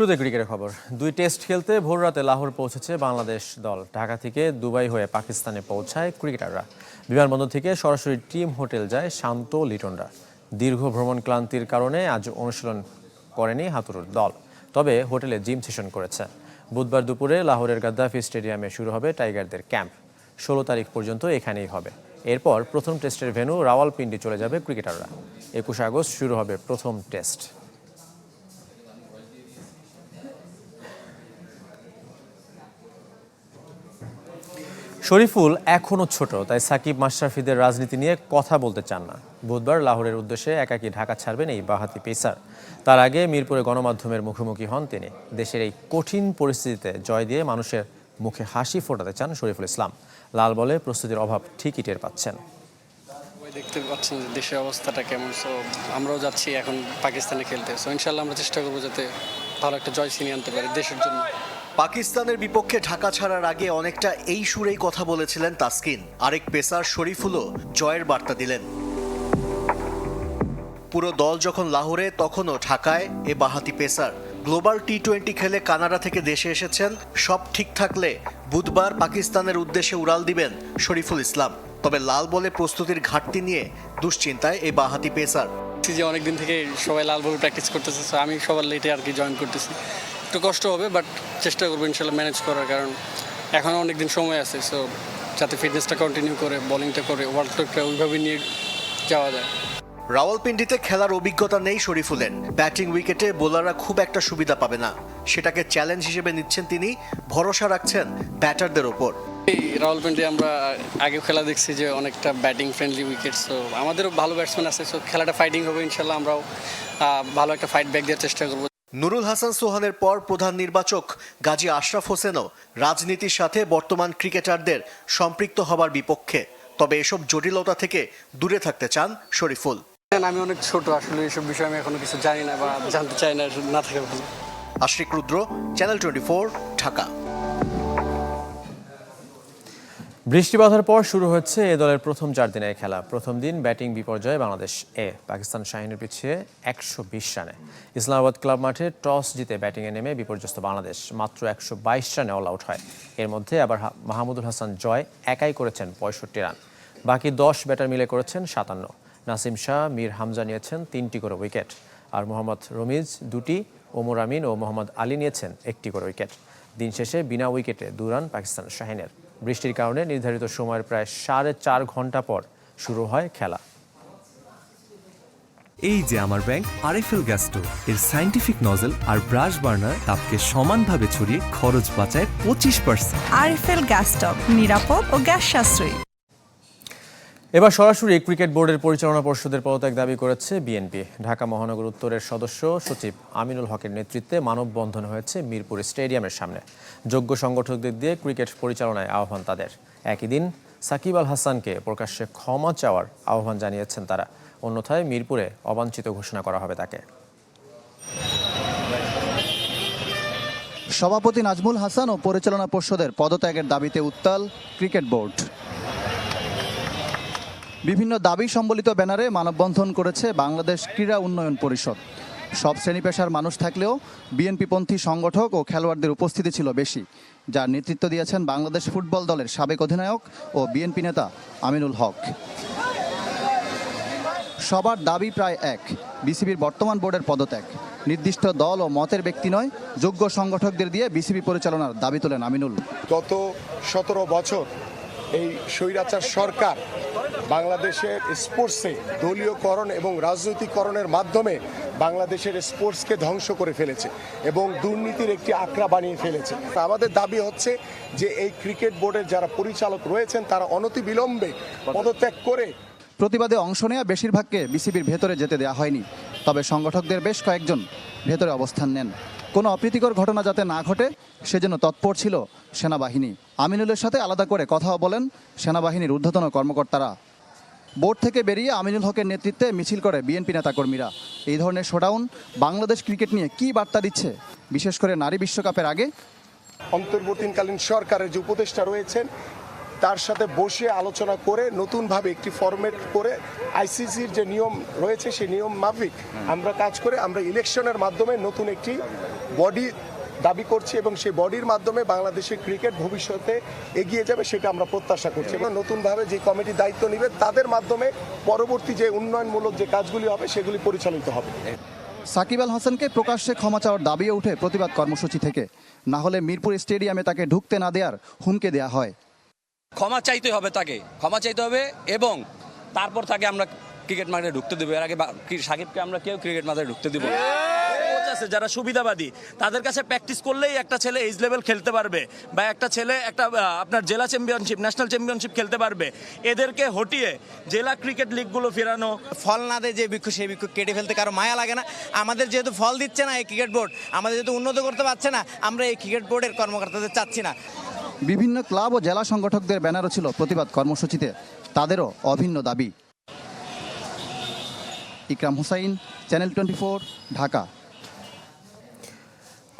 শুরুতে ক্রিকেটের খবর। দুই টেস্ট খেলতে ভোর রাতে লাহোর পৌঁছেছে বাংলাদেশ দল। ঢাকা থেকে দুবাই হয়ে পাকিস্তানে পৌঁছায় ক্রিকেটাররা। বিমানবন্দর থেকে সরাসরি টিম হোটেল যায় শান্ত লিটনরা। দীর্ঘ ভ্রমণ ক্লান্তির কারণে আজ অনুশীলন করেনি হাতুরুর দল, তবে হোটেলে জিম সেশন করেছে। বুধবার দুপুরে লাহোরের গাদ্দাফি স্টেডিয়ামে শুরু হবে টাইগারদের ক্যাম্প। ষোলো তারিখ পর্যন্ত এখানেই হবে। এরপর প্রথম টেস্টের ভেন্যু রাওয়ালপিন্ডি চলে যাবে ক্রিকেটাররা। একুশে আগস্ট শুরু হবে প্রথম টেস্ট। শরীফুল এখনও ছোট, তাই সাকিব মাশরাফিদের রাজনীতি নিয়ে কথা বলতে চান না। বুধবার লাহোরের উদ্দেশ্যে একাকী ঢাকা ছাড়বেন এই বাহাতি পেসার। তার আগে মিরপুরে গণমাধ্যমের মুখোমুখি হন তিনি। দেশের এই কঠিন পরিস্থিতিতে জয় দিয়ে মানুষের মুখে হাসি ফোটাতে চান শরীফুল ইসলাম। লাল বলে প্রস্তুতির অভাব ঠিকই টের পাচ্ছেন। দেখতে পাচ্ছেন যে দেশের অবস্থাটা কেমন সো আমরাও যাচ্ছি এখন পাকিস্তানে খেলতে। সো ইনশাল্লাহ আমরা চেষ্টা করব যাতে ভালো একটা জয় ছিনিয়ে আনতে পারি দেশের জন্য। পাকিস্তানের বিপক্ষে ঢাকা ছাড়ার আগে অনেকটা এই সুরেই কথা বলেছিলেন তাসকিন। আরেক পেসার শরীফুলও জয়ের বার্তা দিলেন। পুরো দল যখন লাহোরে, তখনও ঢাকায় এ বাহাতি পেসার। গ্লোবাল টি টোয়েন্টি খেলে কানাডা থেকে দেশে এসেছেন। সব ঠিক থাকলে বুধবার পাকিস্তানের উদ্দেশ্যে উড়াল দিবেন শরীফুল ইসলাম। তবে লাল বলে প্রস্তুতির ঘাটতি নিয়ে দুশ্চিন্তায় এই বাহাতি পেসার। যে অনেকদিন থেকে সবাই লাল বল প্র্যাকটিস করতেছে আমি সবার লেটে আর কি জয়েন করতেছি। একটু কষ্ট হবে বাট চেষ্টা করব ইনশাল্লাহ ম্যানেজ করার কারণ এখনও অনেক দিন সময় আছে সো যাতে ফিটনেসটা কন্টিনিউ করে বোলিংটা করে ওয়ার্ল্ড কাপটা ওইভাবে নিয়ে যাওয়া যায়। রাওয়ালপিন্ডিতে খেলার অভিজ্ঞতা নেই শরীফুলের। ব্যাটিং উইকেটে বোলাররা খুব একটা সুবিধা পাবে না। সেটাকে চ্যালেঞ্জ হিসেবে নিচ্ছেন তিনি ভরসা রাখছেন ব্যাটারদের ওপর। এই রাওয়ালপিন্ডি আমরা আগে খেলা দেখছি যে অনেকটা ব্যাটিং ফ্রেন্ডলি উইকেট সো আমাদেরও ভালো ব্যাটসম্যান আছে সো খেলাটা ফাইটিং হবে ইনশাল্লাহ আমরাও ভালো একটা ফাইট ব্যাক দেওয়ার চেষ্টা করব। নুরুল হাসান সোহানের পর প্রধান নির্বাচক গাজী আশরাফ হোসেনও রাজনীতির সাথে বর্তমান ক্রিকেটারদের সম্পৃক্ত হবার বিপক্ষে। তবে এসব জটিলতা থেকে দূরে থাকতে চান শরীফুল। আমি অনেক ছোট আসলে এসব বিষয়ে আমি এখনও কিছু জানি না বা জানতে চাই না না থাকে ভালো। Ashrik Rudra channel twenty Dhaka. বৃষ্টি বাধার পর শুরু হচ্ছে এ দলের প্রথম চার দিনের খেলা। প্রথম দিন ব্যাটিং বিপর্যয়ে বাংলাদেশ এ, পাকিস্তান শাহিনের পিছিয়ে একশো বিশ রানে। ইসলামাবাদ ক্লাব মাঠে টস জিতে ব্যাটিংয়ে নেমে বিপর্যস্ত বাংলাদেশ। মাত্র একশো বাইশ রানে অল আউট হয়। এর মধ্যে আবার মাহমুদুল হাসান জয় একাই করেছেন পঁয়ষট্টি রান। বাকি দশ ব্যাটার মিলে করেছেন সাতান্ন। নাসিম শাহ, মীর হামজা নিয়েছেন তিনটি করে উইকেট। আর মোহাম্মদ রমিজ দুটি, ওমর আমিন ও মোহাম্মদ আলী নিয়েছেন একটি করে উইকেট। দিন শেষে বিনা উইকেটে দু রান পাকিস্তান শাহিনের। বৃষ্টির কারণে নির্ধারিত সময়ের প্রায় সাড়ে চার ঘণ্টা পর শুরু হয় খেলা। এই যে আমার ব্যাংক আরএফএল গ্যাস স্টোভ এর সাইন্টিফিক নজেল আর ব্রাশ বার্নার তাপকে সমানভাবে ছড়িয়ে খরচ বাঁচায় পঁচিশ পার্সেন্ট। আরএফএল গ্যাস স্টভ নিরাপদ ও গ্যাস সাশ্রয়ী। এবার সরাসরি ক্রিকেট বোর্ডের পরিচালনা পর্ষদের পদত্যাগ দাবি করেছে বিএনপি। ঢাকা মহানগর উত্তরের সদস্য সচিব আমিনুল হকের নেতৃত্বে মানববন্ধন হয়েছে মিরপুর স্টেডিয়ামের সামনে। যোগ্য সংগঠকদের দিয়ে ক্রিকেট পরিচালনায় আহ্বান তাদের। একই দিন সাকিব আল হাসানকে প্রকাশ্যে ক্ষমা চাওয়ার আহ্বান জানিয়েছেন তারা। অন্যথায় মিরপুরে অবাঞ্ছিত ঘোষণা করা হবে তাকে। সভাপতি নাজমুল হাসান ও পরিচালনা পর্ষদের পদত্যাগের দাবিতে উত্তাল ক্রিকেট বোর্ড। বিভিন্ন দাবি সম্বলিত ব্যানারে মানববন্ধন করেছে বাংলাদেশ ক্রীড়া উন্নয়ন পরিষদ। সব শ্রেণি পেশার মানুষ থাকলেও বিএনপিপন্থী সংগঠক ও খেলোয়াড়দের উপস্থিতি ছিল বেশি, যার নেতৃত্ব দিয়েছেন বাংলাদেশ ফুটবল দলের সাবেক অধিনায়ক ও বিএনপি নেতা আমিনুল হক। সবার দাবি প্রায় এক, বিসিবির বর্তমান বোর্ডের পদত্যাগ। নির্দিষ্ট দল ও মতের ব্যক্তি নয়, যোগ্য সংগঠকদের দিয়ে বিসিবি পরিচালনার দাবি তোলেন আমিনুল। গত সতেরো বছর এই স্বৈরাচার সরকার বাংলাদেশের স্পোর্টসে দলীয়করণ এবং রাজনৈতিকরণের মাধ্যমে বাংলাদেশের স্পোর্টসকে ধ্বংস করে ফেলেছে এবং দুর্নীতির একটি আঁকড়া বানিয়ে ফেলেছে। আমাদের দাবি হচ্ছে যে এই ক্রিকেট বোর্ডের যারা পরিচালক রয়েছেন, তারা অনতিবিলম্বে পদত্যাগ করে প্রতিবাদে অংশ নেওয়া বেশিরভাগকে বিসিবির ভেতরে যেতে দেওয়া হয়নি। তবে সংগঠকদের বেশ কয়েকজন ভেতরে অবস্থান নেন। কোনো অপ্রীতিকর ঘটনা যাতে না ঘটে, সেজন্য তৎপর ছিল সেনাবাহিনী। আমিনুলের সাথে আলাদা করে কথাও বলেন সেনাবাহিনীর ঊর্ধ্বতন কর্মকর্তারা। বোর্ড থেকে বেরিয়ে আমিনুল হকের নেতৃত্বে মিছিল করে বিএনপি নেতাকর্মীরা। এই ধরনের শোডাউন বাংলাদেশ ক্রিকেট নিয়ে কী বার্তা দিচ্ছে? বিশেষ করে নারী বিশ্বকাপের আগে। অন্তর্বর্তীকালীন সরকারের যে উপদেষ্টা রয়েছেন, তার সাথে বসে আলোচনা করে, নতুনভাবে একটি ফরম্যাট করে আইসিসির যে নিয়ম রয়েছে, সেই নিয়ম মাফিক আমরা কাজ করে আমরা ইলেকশনের মাধ্যমে নতুন একটি বডি দাবি করছি এবং সেই বডির মাধ্যমে বাংলাদেশের ক্রিকেট ভবিষ্যতে এগিয়ে যাবে সেটা আমরা প্রত্যাশা করছি। এবং নতুনভাবে যে কমিটি দায়িত্ব নেবে তাদের মাধ্যমে পরবর্তী যে উন্নয়নমূলক যে কাজগুলি হবে সেগুলি পরিচালিত হবে। সাকিব আল হাসানকে প্রকাশ্যে ক্ষমা চাওয়ার দাবিও ওঠে প্রতিবাদ কর্মসূচি থেকে। না হলে মিরপুর স্টেডিয়ামে তাকে ঢুকতে না দেওয়ার হুমকে দেওয়া হয়। ক্ষমা চাইতে হবে তাকে। ক্ষমা চাইতে হবে এবং তারপর তাকে আমরা ক্রিকেট মাঠে ঢুকতে দেবো। এর আগে সাকিবকে আমরা কেউ ক্রিকেট মাঠে ঢুকতে দেবো আছে যারা সুবিধাবাদী তাদের কাছে প্র্যাকটিস করলেই একটা ছেলে এইজ লেভেল খেলতে পারবে বা একটা ছেলে একটা আপনার জেলা চ্যাম্পিয়নশিপ ন্যাশনাল চ্যাম্পিয়নশিপ খেলতে পারবে। এদেরকে হটিয়ে জেলা ক্রিকেট লিগগুলো ফেরানো। ফল না দেয় যে বৃক্ষ সেই বৃক্ষ কেটে ফেলতে কারও মায়া লাগে না। আমাদের যেহেতু ফল দিচ্ছে না এই ক্রিকেট বোর্ড আমাদের যেহেতু উন্নত করতে পারছে না আমরা এই ক্রিকেট বোর্ডের কর্মকর্তাদের চাচ্ছি না। বিভিন্ন ক্লাব ও জেলা সংগঠকদের ব্যানারও ছিল প্রতিবাদ কর্মসূচিতে। তাদেরও অভিন্ন দাবি। Ikram Hussain channel twenty Dhaka.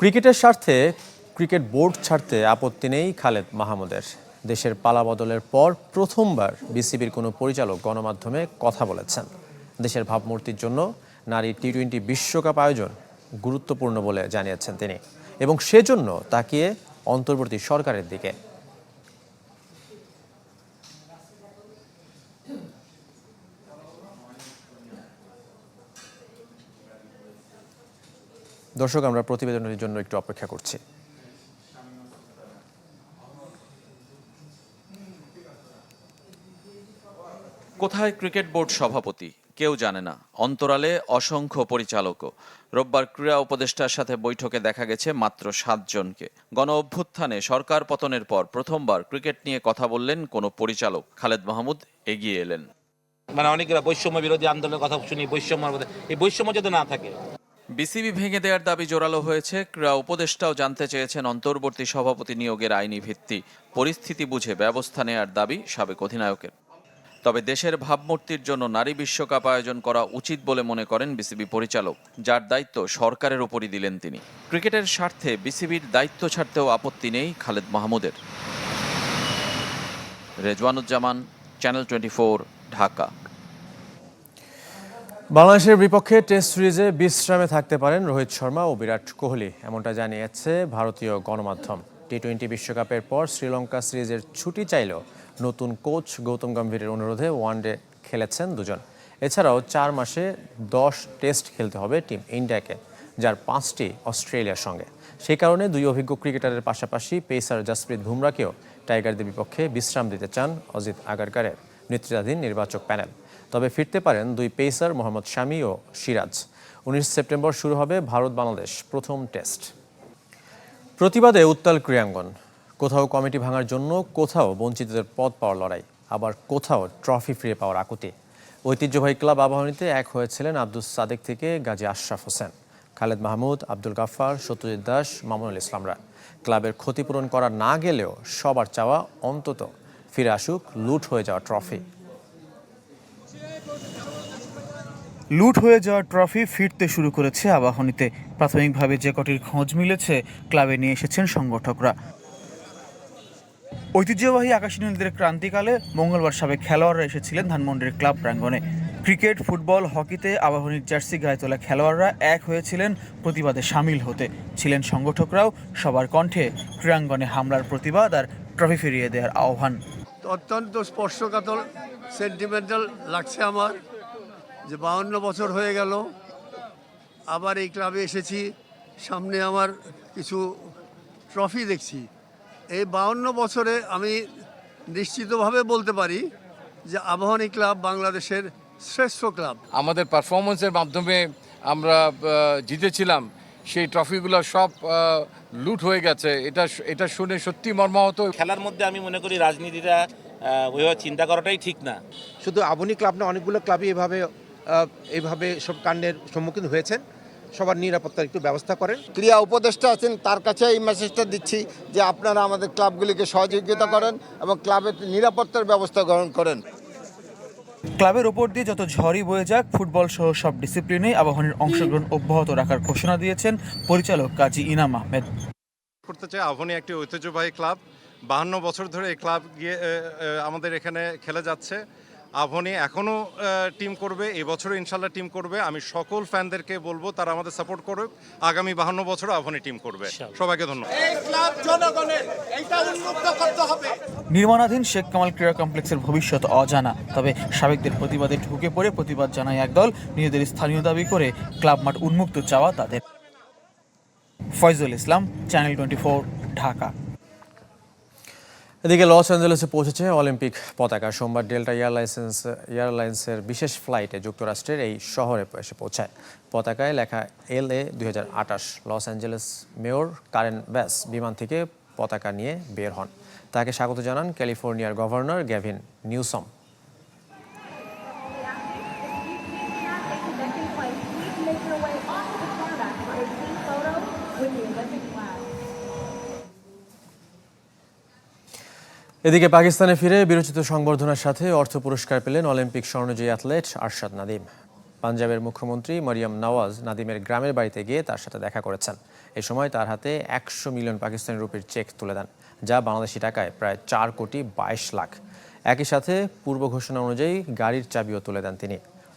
ক্রিকেটের স্বার্থে ক্রিকেট বোর্ড ছাড়তে আপত্তি নেই খালেদ মাহমুদের। দেশের পালা বদলের পর প্রথমবার বিসিবির কোনো পরিচালক গণমাধ্যমে কথা বলেছেন। দেশের ভাবমূর্তির জন্য নারী টি টোয়েন্টি বিশ্বকাপ আয়োজন গুরুত্বপূর্ণ বলে জানিয়েছেন তিনি এবং সেজন্য তাকিয়ে অন্তর্বর্তী সরকারের দিকে। দর্শক আমরা প্রতিবেদনের জন্য একটু অপেক্ষা করছি। কোথায় ক্রিকেট বোর্ড সভাপতি? কেউ জানে না। অন্তরালে অসংখ্য পরিচালকও রোববার ক্রীড়া উপদেষ্টার সাথে বৈঠকে দেখা গেছে মাত্র সাতজনকে গণ অভ্যুত্থানে সরকার পতনের পর প্রথমবার ক্রিকেট নিয়ে কথা বললেন কোনো পরিচালক। খালেদ মাহমুদ এগিয়ে এলেন। মানে অনেকেরা বৈষম্য বিরোধী আন্দোলনের কথা শুনি বৈষম্যের মধ্যে এই বৈষম্য যদি না থাকে বিসিবি ভেঙে দেওয়ার দাবি জোরালো হয়েছে। ক্রীড়া উপদেষ্টাও জানতে চেয়েছেন অন্তর্বর্তী সভাপতি নিয়োগের আইনি ভিত্তি। পরিস্থিতি বুঝে ব্যবস্থা নেয়ার দাবি সাবেক অধিনায়কের। তবে দেশের ভাবমূর্তির জন্য নারী বিশ্বকাপ আয়োজন করা উচিত বলে মনে করেন বিসিবি পরিচালক, যার দায়িত্ব সরকারের উপরই দিলেন তিনি। ক্রিকেটের স্বার্থে বিসিবির দায়িত্ব ছাড়তেও আপত্তি নেই খালেদ মাহমুদের। Rezwanuzzaman, channel twenty Dhaka. বাংলাদেশের বিপক্ষে টেস্ট সিরিজে বিশ্রামে থাকতে পারেন রোহিত শর্মা ও বিরাট কোহলি, এমনটা জানিয়েছে ভারতীয় গণমাধ্যম। টি টোয়েন্টি বিশ্বকাপের পর শ্রীলঙ্কা সিরিজের ছুটি চাইলেও নতুন কোচ গৌতম গম্ভীরের অনুরোধে ওয়ানডে খেলেছেন দুজন। এছাড়াও চার মাসে দশ টেস্ট খেলতে হবে টিম ইন্ডিয়াকে, যার পাঁচটি অস্ট্রেলিয়ার সঙ্গে। সেই কারণে দুই অভিজ্ঞ ক্রিকেটারের পাশাপাশি পেসার জাসপ্রীত বুমরাকেও টাইগারদের বিপক্ষে বিশ্রাম দিতে চান অজিত আগারকারের নেতৃত্বাধীন নির্বাচক প্যানেল। তবে ফিরতে পারেন দুই পেসার মোহাম্মদ শামি ও সিরাজ। উনিশ সেপ্টেম্বর শুরু হবে ভারত বাংলাদেশ প্রথম টেস্ট। প্রতিবাদে উত্তাল ক্রীড়াঙ্গন। কোথাও কমিটি ভাঙার জন্য কোথাও বঞ্চিতদের পদ পাওয়ার লড়াই, আবার কোথাও ট্রফি ফিরে পাওয়ার আকুতি। ঐতিহ্যবাহী ক্লাব আবাহনীতে এক হয়েছিলেন আব্দুল সাদেক থেকে গাজী আশরাফ হোসেন, খালেদ মাহমুদ, আব্দুল গাফফার, সত্যজিৎ দাস, মামুনুল ইসলামরা ক্লাবের ক্ষতিপূরণ করা না গেলেও সবার চাওয়া অন্তত ফিরে আসুক লুট হয়ে যাওয়া ট্রফি। লুট হয়ে যাওয়া ট্রফি ফিরতে শুরু করেছে আবাহনীতে। প্রাথমিকভাবে যে কটির খোঁজ মিলেছে, ক্লাবে নিয়ে এসেছেন সংগঠকরা। ঐতিহ্যবাহী আকাশী নীলদের ক্রান্তিকালে মঙ্গলবার সাবেক খেলোয়াড়রা এসেছিলেন ধানমন্ডির ক্লাব প্রাঙ্গণে। ক্রিকেট, ফুটবল, হকিতে আবাহনীর জার্সি গায়ে তোলা খেলোয়াড়রা এক হয়েছিলেন প্রতিবাদে সামিল হতে। ছিলেন সংগঠকরাও সবার কণ্ঠে ক্রীড়াঙ্গনে হামলার প্রতিবাদ আর ট্রফি ফিরিয়ে দেওয়ার আহ্বান। অত্যন্ত স্পর্শকাতর সেন্টিমেন্টাল লাগছে আমার। যে বাউন্ন বছর হয়ে গেল আবার এই ক্লাবে এসেছি সামনে আমার কিছু ট্রফি দেখছি। এই বাউন্ন বছরে আমি নিশ্চিতভাবে বলতে পারি যে আবাহনী ক্লাব বাংলাদেশের শ্রেষ্ঠ ক্লাব। আমাদের পারফরমেন্সের মাধ্যমে আমরা জিতেছিলাম সেই ট্রফিগুলো সব লুট হয়ে গেছে। এটা এটা শুনে সত্যি মর্মাহত। খেলার মধ্যে আমি মনে করি রাজনীতিটা ওইভাবে চিন্তা করাটাই ঠিক না। শুধু আবনী ক্লাব না অনেকগুলো ক্লাবই এভাবে এইভাবে সব কাণ্ডের সম্মুখীন হয়েছেন। সবার নিরাপত্তার একটু ব্যবস্থা করেন। ক্রিয়া উপদেষ্টা আছেন তার কাছে এই মেসেজটা দিচ্ছি যে আপনারা আমাদের ক্লাবগুলিকে সহযোগিতা করেন এবং ক্লাবের নিরাপত্তার ব্যবস্থা গ্রহণ করেন। ক্লাবের ওপর দিয়ে যত ঝড়ই বয়ে যাক ফুটবল সহ সব ডিসিপ্লিনেই আবাহনীর অংশগ্রহণ অব্যাহত রাখার ঘোষণা দিয়েছেন পরিচালক কাজী ইনাম আহমেদ। করতে চাই আবাহনী একটি ঐতিহ্যবাহী ক্লাব। বাহান্ন বছর ধরে এই ক্লাব গিয়ে আমাদের এখানে খেলে যাচ্ছে। আভনি এখনও টিম করবে এবছরও ইনশাল্লাহ টিম করবে। আমি সকল ফ্যানদেরকে বলব তারা আমাদের সাপোর্ট করবে আগামী বাহান্ন বছরও আভনি টিম করবে। সবাইকে ধন্যবাদ। নির্মাণাধীন শেখ কামাল ক্রীড়া কমপ্লেক্সের ভবিষ্যৎ অজানা। তবে সাবেকদের প্রতিবাদে ঢুকে পড়ে প্রতিবাদ জানায় একদল নিজেদের স্থানীয় দাবি করে ক্লাব মাঠ উন্মুক্ত চাওয়া তাদের। Faizul Islam channel twenty Dhaka. এদিকে লস অ্যাঞ্জেলেসে পৌঁছেছে অলিম্পিক পতাকা। সোমবার ডেল্টা এয়ারলাইন্স এয়ারলাইন্সের বিশেষ ফ্লাইটে যুক্তরাষ্ট্রের এই শহরে এসে পৌঁছায়। পতাকায় লেখা এল এ দুই হাজার আটাশ লস অ্যাঞ্জেলেস মেয়র কারেন ব্যাস বিমান থেকে পতাকা নিয়ে বের হন। তাকে স্বাগত জানান ক্যালিফোর্নিয়ার গভর্নর গ্যাভিন নিউসম। এদিকে পাকিস্তানে ফিরে বিরোচিত সংবর্ধনার সাথে অর্থ পুরস্কার পেলেন অলিম্পিক স্বর্ণজয়ী অ্যাথলেট আরশাদ নাদিম। পাঞ্জাবের মুখ্যমন্ত্রী মরিয়ম নওয়াজ নাদিমের গ্রামের বাড়িতে গিয়ে তার সাথে দেখা করেছেন। এ সময় তার হাতে একশো মিলিয়ন পাকিস্তানি রুপির চেক তুলে দেন, যা বাংলাদেশি টাকায় প্রায় চার কোটি বাইশ লাখ। একই সাথে পূর্ব ঘোষণা অনুযায়ী গাড়ির চাবিও তুলে দেন তিনি।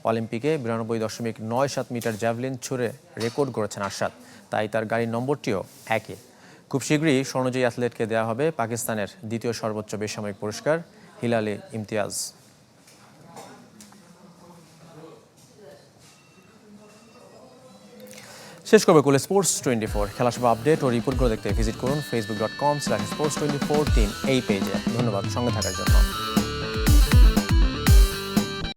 অলিম্পিকে বিরানব্বই দশমিক নয় সাত মিটার জ্যাভলিন ছুড়ে রেকর্ড করেছেন আরশাদ। তাই তার গাড়ির নম্বরটিও একই। খুব শীঘ্রই স্বর্ণজয়ী অ্যাথলেটকে দেওয়া হবে পাকিস্তানের দ্বিতীয় সর্বোচ্চ বেসামরিক পুরস্কার, হিলালে ইমতিয়াজ। শেষ করবে কোলে স্পোর্টস টোয়েন্টি ফোর। খেলাসভা আপডেট ও রিপোর্টগুলো দেখতে ভিজিট করুন Facebook dot com slash sports twenty four team এই পেজে। ধন্যবাদ, সঙ্গে থাকার জন্য।